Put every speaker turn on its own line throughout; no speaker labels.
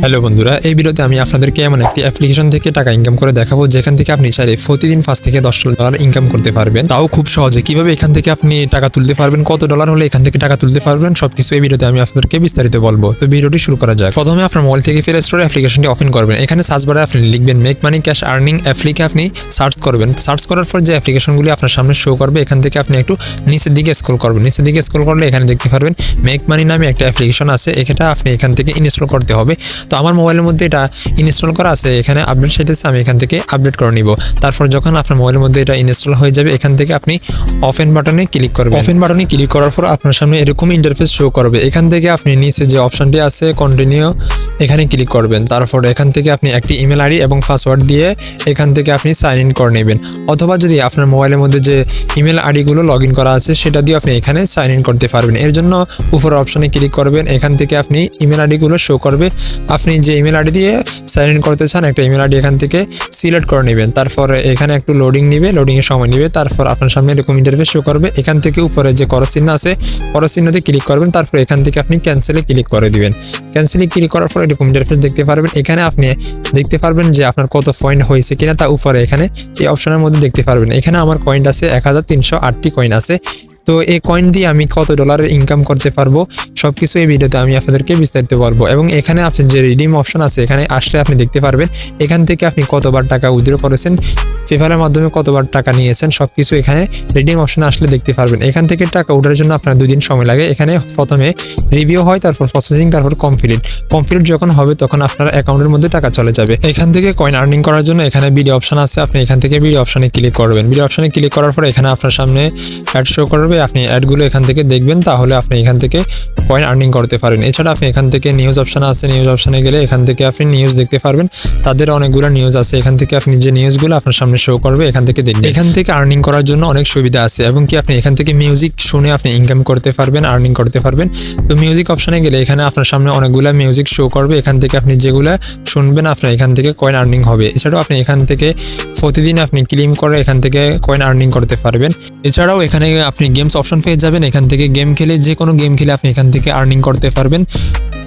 Hello বন্ধুরা, এই ভিডিওতে আমি আপনাদেরকে এমন একটি অ্যাপ্লিকেশন থেকে টাকা ইনকাম করে দেখাবো, যেখান থেকে আপনি চাইলে প্রতিদিন পাঁচ থেকে দশ ডলার ইনকাম করতে পারবেন। তাও খুব সহজে, কীভাবে এখান থেকে আপনি টাকা তুলতে পারবেন, কত ডলার হলে এখান থেকে টাকা তুলতে পারবেন, সবকিছু এই ভিডিওতে আমি আপনাদেরকে বিস্তারিত বলব। তো ভিডিওটি শুরু করা যাক। প্রথমে আপনার মোবাইল থেকে ফের স্টোর অ্যাপ্লিকেশনটি ওপেন করবেন। এখানে সার্চ বারে আপনি লিখবেন মেক মানি ক্যাশ আর্নিং অ্যাপ্লিকে আপনি সার্চ করবেন। সার্চ করার পর যে অ্যাপ্লিকেশনগুলি আপনার সামনে শো করবে, এখান থেকে আপনি একটু নিচের দিকে স্ক্রল করবেন। নিচের দিকে স্ক্রল করলে এখানে দেখতে পারবেন মেক মানি নামে একটা অ্যাপ্লিকেশন আছে। এটা আপনি এখান থেকে ইনস্টল করতে হবে। তো আমার মোবাইলের মধ্যে এটা ইনস্টল করা আছে, এখানে আপডেট চাইতেছে, আমি এখান থেকে আপডেট করে নিব। তারপর যখন আপনার মোবাইলের মধ্যে এটা ইনস্টল হয়ে যাবে, এখান থেকে আপনি অফেন বাটনে ক্লিক করবেন। অফেন বাটনে ক্লিক করার পর আপনার সামনে এরকম ইন্টারফেস শো করবে। এখান থেকে আপনি নিচে যে অপশনটি আছে কন্টিনিউ এখানে ক্লিক করবেন। তারপর এখান থেকে আপনি একটি ইমেল আইডি এবং পাসওয়ার্ড দিয়ে এখান থেকে আপনি সাইন ইন করে নেবেন। অথবা যদি আপনার মোবাইলের মধ্যে যে ইমেল আইডিগুলো লগ ইন করা আছে, সেটা দিয়ে আপনি এখানে সাইন ইন করতে পারবেন। এর জন্য উপরের অপশনে ক্লিক করবেন। এখান থেকে আপনি ইমেল আইডিগুলো শো করবে। আপনি যে ইমেল আইডি দিয়ে সাইন ইন করতে চান, একটা ইমেল আইডি এখান থেকে সিলেক্ট করে নেবেন। তারপর এখানে একটু লোডিং নিবে লোডিং এর সময় নিবে, তারপর আপনার সামনে এরকম ইন্টারফেস শো করবে। এখান থেকে উপরে যে চিহ্ন আছে চিহ্নতে ক্লিক করবেন, তারপর এখান থেকে আপনি ক্যান্সেলে ক্লিক করে দিবেন। ক্যান্সেলে ক্লিক করার পর এরকম ইন্টারফেস দেখতে পারবেন। এখানে আপনি দেখতে পারবেন যে আপনার কত পয়েন্ট হয়েছে কিনা, তা উপরে এখানে এই অপশনের মধ্যে দেখতে পারবেন। এখানে আমার কয়েন্ট আছে এক কয়েন আছে। তো এই কয়েন দিয়ে আমি কত ডলারের ইনকাম করতে পারব? সব কিছু এই ভিডিওতে আমি আপনাদেরকে বিস্তারিত বলব। এবং এখানে আপনি যে রিডিম অপশন আছে, এখানে আসলে আপনি দেখতে পারবেন, এখান থেকে আপনি কতবার টাকা উইথড্র করেছেন পেপারের মাধ্যমে কতবার টাকা নিয়েছেন সব কিছু এখানে রিডিম অপশন আসলে দেখতে পারবেন। এখান থেকে টাকা ওঠার জন্য আপনার দুই দিন সময় লাগে। এখানে প্রথমে রিভিউ হয়, তারপর প্রসেসিং তারপর কমপ্লিট কমপ্লিট যখন হবে, তখন আপনার অ্যাকাউন্টের মধ্যে টাকা চলে যাবে। এখান থেকে কয়েন আর্নিং করার জন্য এখানে বিডি অপশন আছে। আপনি এখান থেকে বিডি অপশনে ক্লিক করবেন। বিডি অপশনে ক্লিক করার পর এখানে আপনার সামনে অ্যাড শো করবে। আপনি অ্যাডগুলো এখান থেকে দেখবেন, তাহলে আপনি এখান থেকে কয়েন আর্নিং করতে পারেন। এছাড়া আপনি এখান থেকে নিউজ অপশান আছে নিউজ অপশানে গেলে এখান থেকে আপনি নিউজ দেখতে পারবেন। তাদের অনেকগুলো নিউজ আছে। এখান থেকে আপনি যে নিউজগুলো আপনার সামনে শো করবে, এখান থেকে দেখবেন। এখান থেকে আর্নিং করার জন্য অনেক সুবিধা আছে এবং কি আপনি এখান থেকে মিউজিক শুনে আপনি ইনকাম করতে পারবেন আর্নিং করতে পারবেন। তো মিউজিক অপশানে গেলে এখানে আপনার সামনে অনেকগুলো মিউজিক শো করবে। এখান থেকে আপনি যেগুলো শুনবেন আপনার এখান থেকে কয়েন আর্নিং হবে। এছাড়াও আপনি এখান থেকে প্রতিদিন আপনি ক্লিম করে এখান থেকে কয়েন আর্নিং করতে পারবেন। এছাড়াও এখানে আপনি গেমস অপশন পেয়ে যাবেন। এখান থেকে গেম খেলে যে কোনো গেম খেলে আপনি এখান থেকে আর্নিং করতে পারবেন।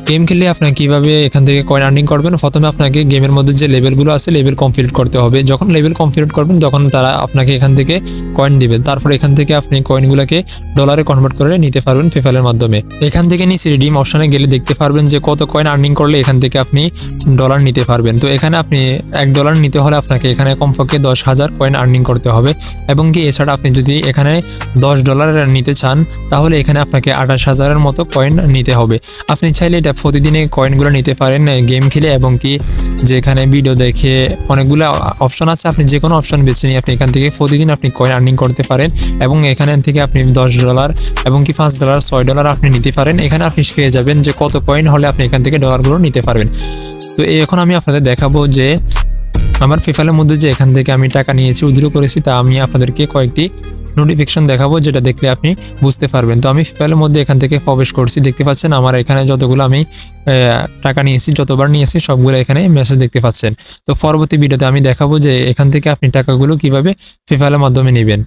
গেম খেলে আপনার কীভাবে এখান থেকে কয়েন আর্নিং করবেন? প্রথমে আপনাকে গেমের মধ্যে যে লেভেলগুলো আছে লেভেল কমপ্লিট করতে হবে। যখন লেভেল কমপ্লিট করবেন, তখন তারা আপনাকে এখান থেকে কয়েন দিবে। তারপর এখান থেকে আপনি কয়েনগুলোকে ডলারে কনভার্ট করে নিতে পারবেন পেপ্যালের মাধ্যমে। এখান থেকে নিচে রিডিম অপশানে গেলে দেখতে পারবেন যে কত কয়েন আর্নিং করলে এখান থেকে আপনি ডলার নিতে পারবেন। তো এখানে আপনি এক ডলার নিতে হলে আপনাকে এখানে কমপক্ষে দশ হাজার কয়েন আর্নিং করতে হবে। এবং কি এছাড়া আপনি যদি এখানে দশ ডলার নিতে চান, তাহলে এখানে আপনাকে আঠাশ হাজারের মতো কয়েন নিতে হবে। আপনি চাইলে এটা প্রতিদিনে কয়েনগুলো নিতে পারেন গেম খেলে এবং কি যেখানে ভিডিও দেখে অনেকগুলো অপশন আছে, আপনি যে কোনো অপশন বেছে নিয়ে আপনি এখান থেকে প্রতিদিন আপনি কয়েন আর্নিং করতে পারেন এবং এখান থেকে আপনি দশ ডলার এবং কি পাঁচ ডলার ছয় ডলার আপনি নিতে পারেন। এখানে আপনি পেয়ে যাবেন যে কত কয়েন হলে আপনি এখান থেকে ডলারগুলো নিতে পারবেন। তো এখন আমি আপনাদের দেখাবো যে আমার ফিফালের মধ্যে যে এখান থেকে আমি টাকা নিয়েছি, উইথড্র করেছি, তা আমি আপনাদেরকে কয়েকটি নোটিফিকেশন দেখাবো, যেটা দেখলে আপনি বুঝতে পারবেন। তো আমি পেপ্যালের মধ্যে এখান থেকে প্রবেশ করছি। দেখতে পাচ্ছেন, আমার এখানে যতগুলো আমি টাকা নিয়েছি, যতবার নিয়েছি, সবগুলো এখানে মেসেজ দেখতে পাচ্ছেন। তো পরবর্তী ভিডিওতে আমি দেখাবো যে এখান থেকে আপনি টাকাগুলো কীভাবে পেপ্যালের মাধ্যমে নেবেন।